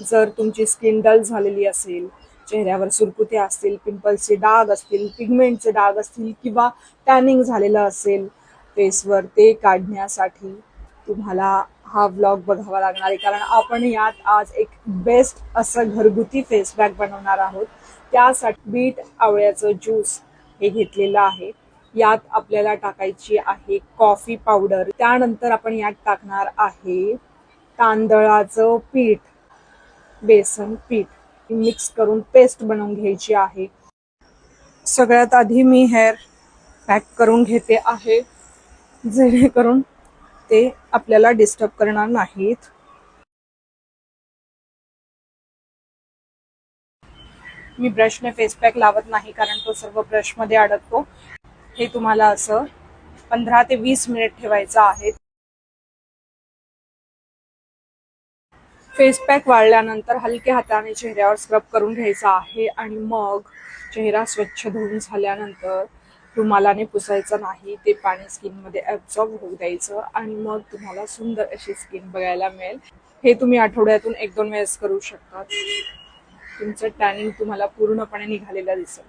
जर तुमची skin dull झालेली असेल चेहऱ्यावर सुरकुत्या असतील पिंपल्सचे डाग असतील पिगमेंटचे डाग असतील किंवा टॅनिंग झालेलं असेल फेसवर ते काढण्यासाठी तुम्हाला हा व्लॉग बघावा लागणार आहे. कारण आपण यात आज एक बेस्ट असं घरगुती फेस पॅक बनवणार आहोत. त्यासाठी बीट आवळ्याचं ज्यूस हे घेतलेलं आहे. यात आपल्याला टाकायची आहे कॉफी पावडर. त्यानंतर आपण यात टाकणार आहे तांदळाचं पीठ. बेसन पीठ मिक्स करून पेस्ट बनवून घ्यायची आहे. सगळ्यात आधी मी हेअर पॅक करून घेते आहे. जेणेकरून ते आपल्याला डिस्टर्ब करणार नाहीत. मी ब्रशने फेस पॅक लावत नाही कारण तो सर्व ब्रशमध्ये अडकतो. हे तुम्हाला असं पंधरा ते वीस मिनिट ठेवायचं आहे. फेस पॅक वाळल्यानंतर हलक्या हाताने चेहऱ्यावर स्क्रब करून घ्यायचा आहे आणि मग चेहरा स्वच्छ धुवून झाल्यानंतर रुमालाने पुसायचं नाही ते पाणी स्किनमध्ये ॲब्झॉर्ब होऊ द्यायचं आणि मग तुम्हाला सुंदर अशी स्किन बघायला मिळेल. हे तुम्ही आठवड्यातून एक दोन वेळेस करू शकता तुमचं टॅनिंग तुम्हाला पूर्णपणे निघालेलं दिसेल